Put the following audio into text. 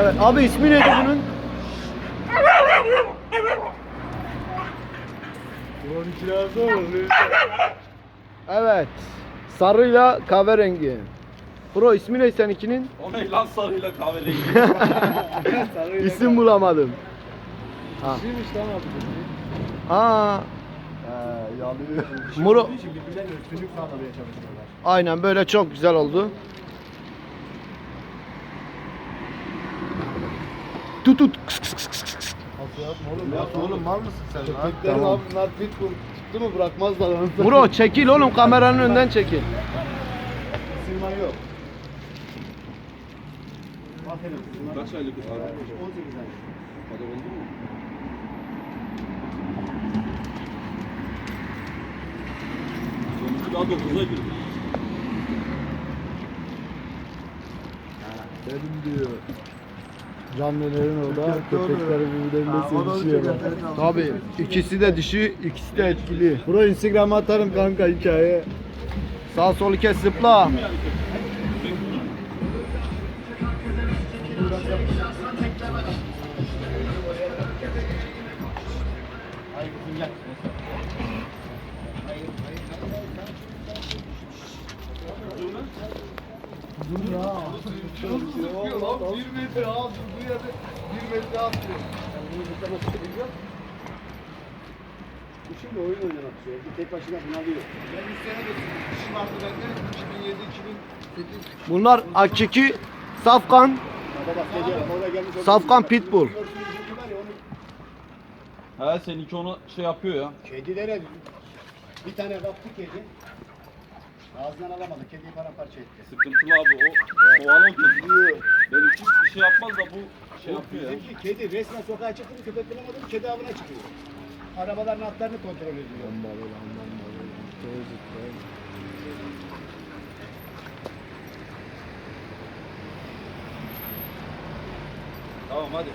Evet abi ismi neydi bunun? Evet. Sarıyla kahverengi. Bro ismi ne seninkinin? O ne lan sarıyla kahverengi. İsim bulamadım. Ha. Kimmiş lan abi? Aa, He yalıyor. Muro- aynen böyle çok güzel oldu. Tut tut. Kıs, kıs, kıs, kıs, kıs. Yapma oğlum? Ya oğlum mal mısın sen lan? Köpeklerin Tamam. abi bunlar pitbull tuttu mu bırakmazlar onu. Bro çekil oğlum kameranın önünden çekil. Sırman yok. Aferin sırman. Kaç aylık kız abi? 18 ay. Hadi oldu mu? Sonucu daha 9'a girdi. Benim diyor. Canlıların orada Köpekte köpekleri birbirlerine sevişiyorlar. Tabi ikisi de dişi, ikisi de etkili. Bro Instagram'a atarım kanka hikaye. Sağ sol kes zıpla. Lan bir metre al bu yerde bir metre atlıyor. Bu şimdi oyun oynamak istiyor. Bir tek başına bunalıyor. Ben bir sene de işim vardı bende. 2007 2008 Bunlar hakiki safkan, safkan pitbull. Ya, He seninki onu şey yapıyor ya. Kedilere bir tane baktı kedi. Ağzından alamadı. Kediyi paramparça etti. Sıkıntılı abi o. Soğanı oturtuyor. Benimki bir şey yapmaz da bu şey yapıyor ya. Bizimki kedi resmen sokağa çıktı mı köpek bulamadı mı kedi avına çıkıyor. Arabaların atlarını kontrol ediyor. Tamam hadi.